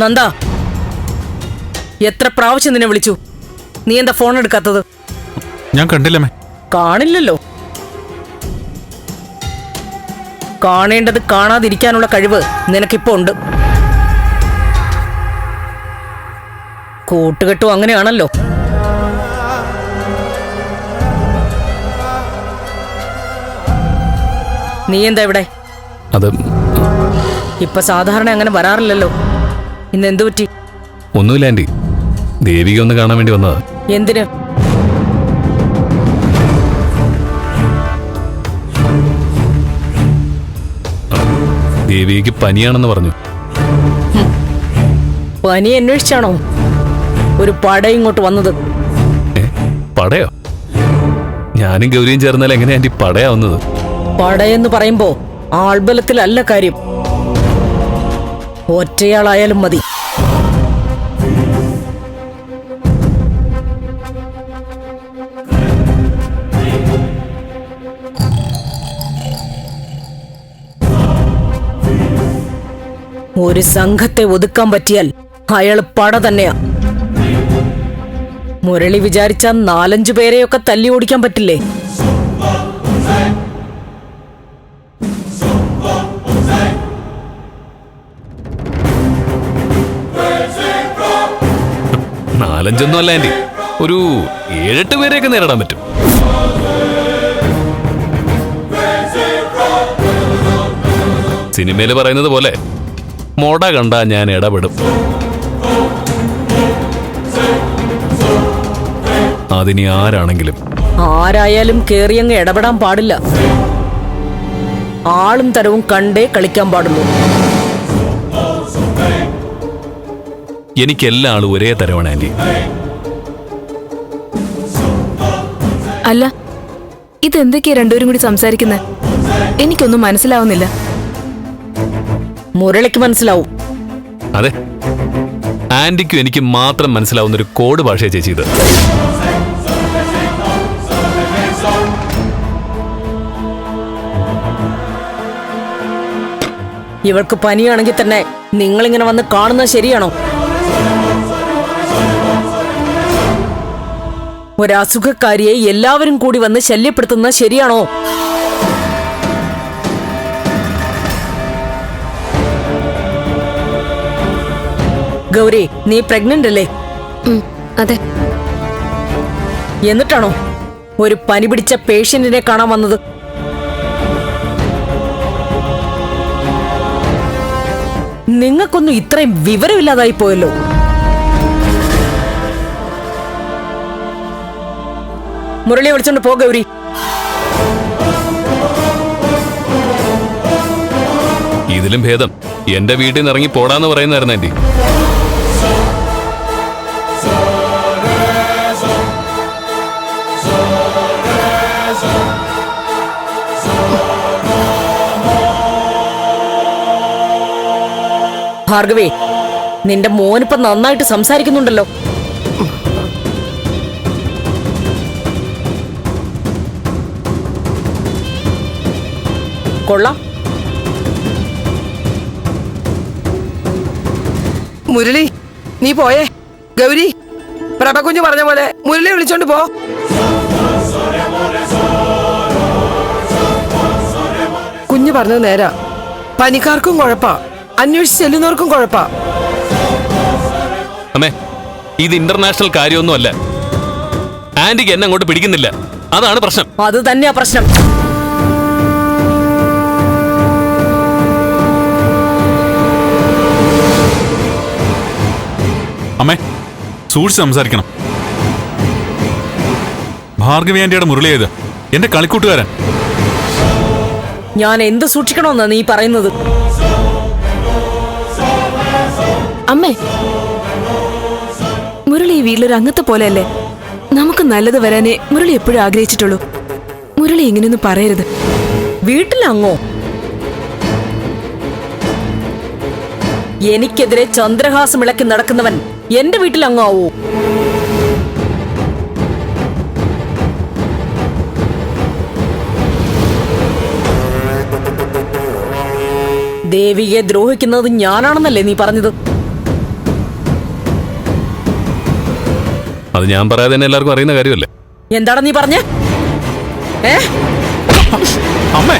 നന്ദ. എത്ര പ്രാവശ്യം നിന്നെ വിളിച്ചു? നീ എന്താ ഫോൺ എടുക്കാത്തത്? ഞാൻ കണ്ടില്ലമ്മേ കാണില്ലല്ലോ. കാണേണ്ടത് കാണാതിരിക്കാനുള്ള കഴിവ് നിനക്കിപ്പോ ഉണ്ട്. കൂട്ടുകെട്ടും അങ്ങനെയാണല്ലോ. നീ എന്താ ഇവിടെ? അത് ഇപ്പൊ സാധാരണ അങ്ങനെ വരാറില്ലല്ലോ. ഇന്ന് എന്തു പറ്റി? ഒന്നുമില്ല ആന്റി. ദേവിക ഒന്ന് കാണാൻ വേണ്ടി വന്നതാ. എന്തിന്? ദേവിക്ക് പനിയാണെന്ന് പറഞ്ഞു. പനി അന്വേഷിച്ചാണോ? ഒരു പട ഇങ്ങോട്ട് വന്നത്. പടയോ? ഞാനും ഗൗരിയും ചേർന്നാൽ എങ്ങനെയാ ആന്റി പടയാവുന്നത്? പടയെന്ന് പറയുമ്പോ ആൾബലത്തിലല്ല കാര്യം. ഒറ്റയാളായാലും മതി. ഒരു സംഘത്തെ ഒതുക്കാൻ പറ്റിയാൽ അയാൾ പട തന്നെയാ. മുരളി വിചാരിച്ച നാലഞ്ചു പേരെയൊക്കെ തല്ലി ഓടിക്കാൻ പറ്റില്ലേ? നാലഞ്ചൊന്നും അല്ല ആന്റി ഒരു ഏഴെട്ട് പേരെയൊക്കെ നേരിടാൻ പറ്റും. സിനിമയിൽ പറയുന്നത് പോലെ മോട കണ്ട ഞാൻ ഇടപെടും. അതിനി ആരാണെങ്കിലും. ആരായാലും കേറിയങ്ങ് ഇടപെടാൻ പാടില്ല. ആളും തരവും കണ്ടേ കളിക്കാൻ പാടുള്ളൂ. എനിക്ക് എല്ലാ ആളും ഒരേ തരമാണ് ആന്റി. അല്ല ഇതെന്തൊക്കെയാ രണ്ടുപേരും കൂടി സംസാരിക്കുന്നത് എനിക്കൊന്നും മനസ്സിലാവുന്നില്ല. മുരളിക്ക് മനസ്സിലാവും. അതെ. ആന്റിക്കും എനിക്ക് മാത്രം മനസ്സിലാവുന്ന ഒരു കോഡ് ഭാഷയെ ചേച്ചി ഇത്. ഇവൾക്ക് പനിയാണെങ്കിൽ തന്നെ നിങ്ങളിങ്ങനെ വന്ന് കാണുന്നത് ശരിയാണോ? ഒരസുഖക്കാരിയെ എല്ലാവരും കൂടി വന്ന് ശല്യപ്പെടുത്തുന്നത് ശരിയാണോ? ഗൗരി നീ പ്രഗ്നന്റ് അല്ലേ? അതെ. എന്നിട്ടാണോ ഒരു പനി പിടിച്ച പേഷ്യന്റിനെ കാണാൻ വന്നത്? നിങ്ങൾക്കൊന്നും ഇത്രയും വിവരമില്ലാതായി പോയല്ലോ. മുരളിയെ വിളിച്ചോണ്ട് പോ ഗൗരി. ഇതിലും ഭേദം. എന്റെ വീട്ടിൽ നിന്ന് ഇറങ്ങി പോടാന്ന് പറയുന്നായിരുന്നു ആന്റി. ഭാർഗവേ നിന്റെ മോനിപ്പം നന്നായിട്ട് സംസാരിക്കുന്നുണ്ടല്ലോ. കൊള്ളാം. മുരളി നീ പോയേ. ഗൗരി പ്രഭകുഞ്ഞു പറഞ്ഞ പോലെ മുരളി വിളിച്ചോണ്ട് പോ. കുഞ്ഞു പറഞ്ഞത് നേരാ. പനിക്കാർക്കും കുഴപ്പാ. അന്വേഷിച്ച് ചെല്ലുന്നവർക്കും കുഴപ്പാ. അമ്മേ ഇത് ഇന്റർനാഷണൽ കാര്യമൊന്നുമല്ല. ആന്റിക്ക് എന്നെ അങ്ങോട്ട് പിടിക്കുന്നില്ല. അതാണ് പ്രശ്നം. അത് തന്നെയാ പ്രശ്നം. അമ്മേ സൂക്ഷിച്ച് സംസാരിക്കണം. ഭാർഗവി ആന്റിയുടെ മുരളി ഏത്? എന്റെ കളിക്കൂട്ടുകാരൻ. ഞാൻ എന്ത് സൂക്ഷിക്കണമെന്നാ നീ പറയുന്നത്? അമ്മേ മുരളി ഈ വീട്ടിലൊരു അംഗത്തെ പോലെയല്ലേ? നമുക്ക് നല്ലത് വരാനേ മുരളി എപ്പോഴും ആഗ്രഹിച്ചിട്ടുള്ളൂ. മുരളി ഇങ്ങനെയൊന്നും പറയരുത്. വീട്ടിലങ്ങോ? എനിക്കെതിരെ ചന്ദ്രഹാസം ഇളക്കി നടക്കുന്നവൻ എന്റെ വീട്ടിൽ അങ്ങ് ആവോ? ദേവിയെ ദ്രോഹിക്കുന്നത് ഞാനാണെന്നല്ലേ നീ പറഞ്ഞത്? അത് ഞാൻ പറയാതെ തന്നെ എല്ലാവർക്കും അറിയുന്ന കാര്യമല്ലേ? എന്താണ് നീ പറഞ്ഞ? ഏ? അമ്മേ.